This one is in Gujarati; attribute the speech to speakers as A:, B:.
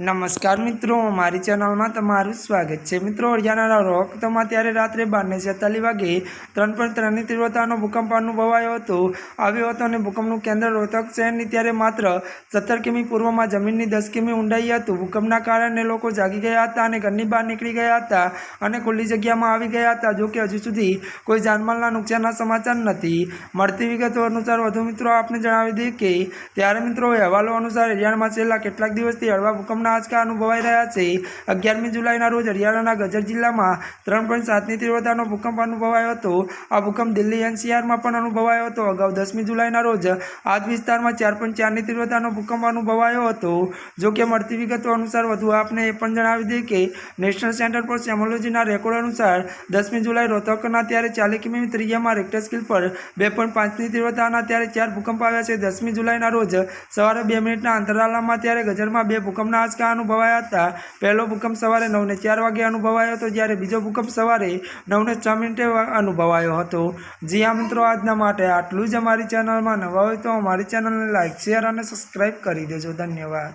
A: નમસ્કાર મિત્રો, મારી ચેનલમાં તમારું સ્વાગત છે. મિત્રો હરિયાણાના રોહતમાં ત્યારે રાત્રે બારને છેતાલીસ વાગે ત્રણ પોઈન્ટ ત્રણની તીવ્રતાનો ભૂકંપ અનુભવાયો હતો. આવ્યો હતો અને ભૂકંપનું કેન્દ્ર રોહતક શહેરની ત્યારે માત્ર સત્તર કિમી પૂર્વમાં જમીનની દસ કિમી ઊંડાઈ હતું. ભૂકંપના કારણે લોકો જાગી ગયા હતા અને ઘરની બહાર નીકળી ગયા હતા અને ખુલ્લી જગ્યામાં આવી ગયા હતા, જો કે હજુ સુધી કોઈ જાનમાલના નુકસાનના સમાચાર નથી મળતી. વિગતો અનુસાર વધુ મિત્રો, આપને જણાવી દઈએ કે ત્યારે મિત્રો અહેવાલો અનુસાર હરિયાણામાં છેલ્લા કેટલાક દિવસથી હળવા ભૂકંપના આંચકા અનુભવાઈ રહ્યા છે. અગિયારમી જુલાઈના રોજ હરિયાણાના ગજર જિલ્લામાં ત્રણ પોઈન્ટ સાતની તીવ્રતાનો ભૂકંપ અનુભવાયો હતો. આ ભૂકંપ દિલ્હી એનસીઆરમાં પણ અનુભવાયો હતો. અગાઉ દસમી જુલાઈના રોજ આ જ વિસ્તારમાં ચાર પોઈન્ટ ચારની તીવ્રતાનો ભૂકંપ અનુભવાયો હતો. જો કે મળતી વિગતો અનુસાર વધુ આપને એ પણ જણાવી દઈએ કે નેશનલ સેન્ટર ફોર સેમોલોજીના રેકોર્ડ અનુસાર દસમી જુલાઈ રોહતકના ત્યારે ચાલી કિમી ત્રિજ્યામાં રેક્ટર સ્કિલ પર બે પોઈન્ટ પાંચની તીવ્રતાના ત્યારે ચાર ભૂકંપ આવ્યા છે. દસમી જુલાઈના રોજ સવારે બે મિનિટના અંતરાલમાં ત્યારે ગજરમાં બે ભૂકંપના આંચકા અનુભવાયા હતા. પહેલો ભૂકંપ સવારે નવને ચાર વાગે અનુભવાયો હતો, જ્યારે બીજો ભૂકંપ સવારે નવને છ મિનિટે અનુભવાયો હતો. જી આ મિત્રો, આજના માટે આટલું જ અમારી ચેનલમાં નવા હોય તો અમારી ચેનલને લાઇક શેર અને સબસ્ક્રાઈબ કરી દેજો. ધન્યવાદ.